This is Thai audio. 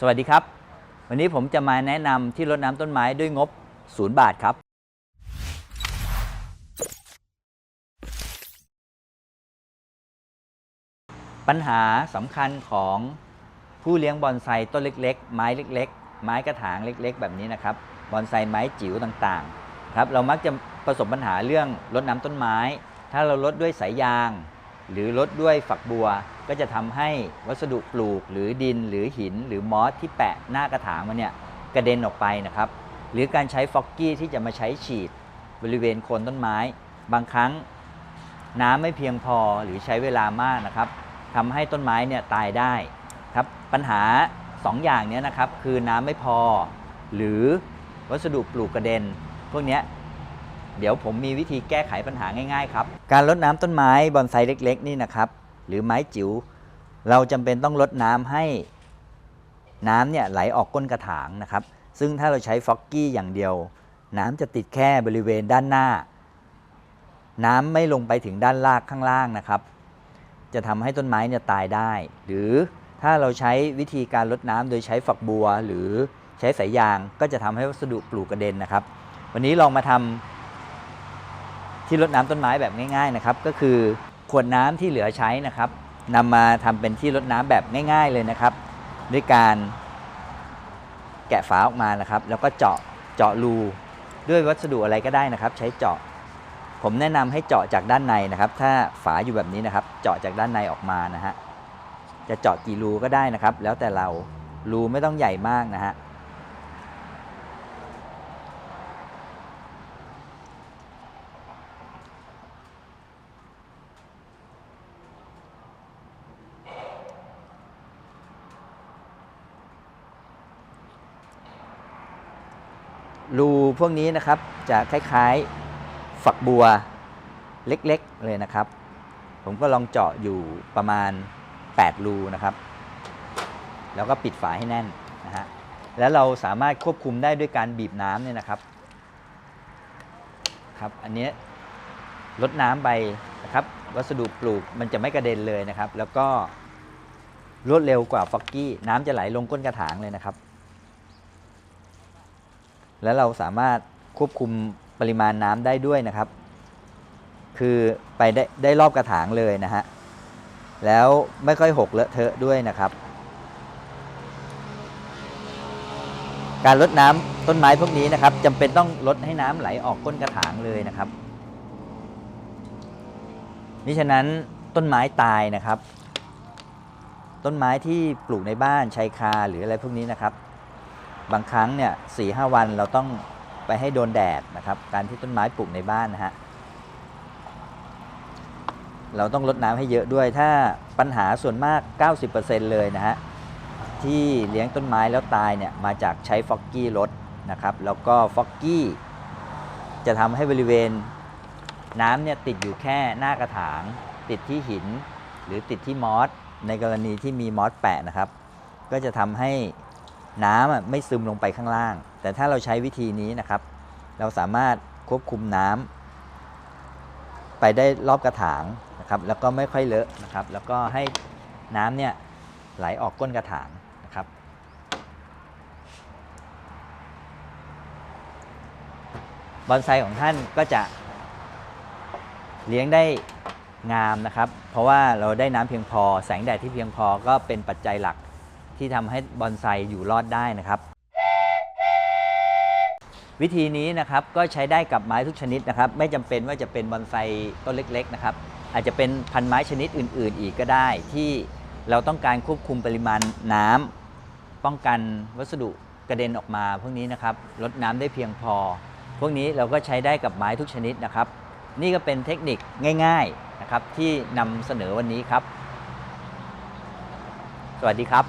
สวัสดีครับ วันนี้ผมจะมาแนะนำที่รดน้ำต้นไม้ด้วยงบ 0 บาทครับ ปัญหาสำคัญของผู้เลี้ยงบอนไซต้นเล็ก ๆ ไม้เล็ก ๆ ไม้กระถางเล็ก ๆ แบบนี้นะครับบอนไซไม้จิ๋วต่างๆครับเรามักจะประสบปัญหาเรื่องรดน้ำต้นไม้ ถ้าเราลดด้วยสายยาง หรือลดด้วยฝักบัว ก็จะทำให้วัสดุปลูกหรือดินหรือหิน หรือมอสที่แปะหน้ากระถางมันเนี่ยกระเด็นออกไปนะครับ หรือการใช้ฟอกกี้ที่จะมาใช้ฉีดบริเวณโคนต้นไม้ บางครั้งน้ำไม่เพียงพอหรือใช้เวลามากนะครับทำให้ต้นไม้เนี่ยตายได้ครับปัญหา 2อย่างเนี้ยนะครับคือน้ำไม่พอ หรือวัสดุปลูกกระเด็น พวกเนี้ย เดี๋ยวผมมีวิธีแก้ไขปัญหาง่ายๆครับการรดน้ำต้นไม้บอนไซเล็ก ๆ นี่นะครับ หรือไม้จิ๋วเราจำเป็นต้องรดน้ำให้น้ำเนี่ยไหลออกก้นกระถางนะครับ ซึ่งถ้าเราใช้ฟอกกี้อย่างเดียว น้ำจะติดแค่บริเวณด้านหน้า น้ำไม่ลงไปถึงด้านล่างข้างล่างนะครับ จะทำให้ต้นไม้เนี่ยตายได้ หรือถ้าเราใช้วิธีการลดน้ำโดยใช้ฝักบัว หรือใช้สายยางก็จะทำให้วัสดุปลูกกระเด็นนะครับ วันนี้ลองมาทำ ที่รดน้ำต้นไม้แบบง่ายๆนะครับก็คือขวดน้ำที่เหลือใช้นะครับนำมาทำเป็นที่รดน้ำแบบง่าย ๆเลยนะครับ ด้วยการแกะฝาออกมานะครับ แล้วก็เจาะเจาะรูด้วยวัสดุอะไรก็ได้นะครับ ใช้เจาะ ผมแนะนำให้เจาะจากด้านในนะครับ ถ้าฝาอยู่แบบนี้นะครับ เจาะจากด้านในออกมานะฮะจะเจาะกี่รูก็ได้นะครับ แล้วแต่เรารูไม่ต้องใหญ่มากนะฮะ รูพวกนี้นะครับจะคล้ายๆฝักบัวเล็กๆเลยนะครับ ผมก็ลองเจาะอยู่ประมาณ 8 รูนะครับ แล้วก็ปิดฝาให้แน่นนะฮะแล้วเราสามารถควบคุมได้ด้วยการบีบน้ำเนี่ยนะครับครับ อันนี้ลดน้ำไปนะครับ วัสดุปลูกมันจะไม่กระเด็นเลยนะครับ แล้วก็รวดเร็วกว่าฟอกกี้ น้ำจะไหลลงก้นกระถางเลยนะครับ แล้วเราสามารถควบคุมปริมาณน้ำได้ด้วยนะครับ คือไปได้ได้รอบกระถางเลยนะฮะ แล้วไม่ค่อยหกเลอะเทอะด้วยนะครับ การลดน้ำต้นไม้พวกนี้นะครับจำเป็นต้องลดให้น้ำไหลออกก้นกระถางเลยนะครับมิฉะนั้นต้นไม้ตายนะครับ ต้นไม้ที่ปลูกในบ้านชายคาหรืออะไรพวกนี้นะครับ บางครั้งเนี่ยสี่ห้าวันเราต้องไปให้โดนแดดนะครับ การที่ต้นไม้ปลูกในบ้านนะฮะเราต้องลดน้ำให้เยอะด้วย ถ้าปัญหาส่วนมาก 90%เลยนะฮะที่เลี้ยงต้นไม้แล้วตายเนี่ยมาจากใช้ฟอกกี้ลดนะครับแล้วก็ฟอกกี้จะทำให้บริเวณน้ำเนี่ยติดอยู่แค่หน้ากระถาง ติดที่หิน หรือติดที่มอสในกรณีที่มีมอสแปะนะครับ ก็จะทำให้ น้ำไม่ซึมลงไปข้างล่าง แต่ถ้าเราใช้วิธีนี้นะครับ เราสามารถควบคุมน้ำไปได้รอบกระถางนะครับ แล้วก็ไม่ค่อยเลอะนะครับ แล้วก็ให้น้ำเนี่ยไหลออกก้นกระถางนะครับบอนไซของท่านก็จะเลี้ยงได้งามนะครับ เพราะว่าเราได้น้ำเพียงพอ แสงแดดที่เพียงพอก็เป็นปัจจัยหลัก ที่ทำให้บอนไซอยู่รอดได้นะครับ วิธีนี้นะครับก็ใช้ได้กับไม้ทุกชนิดนะครับ ไม่จำเป็นว่าจะเป็นบอนไซต้นเล็กๆนะครับอาจจะเป็นพันไม้ชนิดอื่น ๆ อีกก็ได้ ที่เราต้องการควบคุมปริมาณน้ำป้องกันวัสดุกระเด็นออกมา พวกนี้นะครับลดน้ำได้เพียงพอ พวกนี้เราก็ใช้ได้กับไม้ทุกชนิดนะครับ นี่ก็เป็นเทคนิคง่าย ๆนะครับที่นำเสนอวันนี้ครับ สวัสดีครับ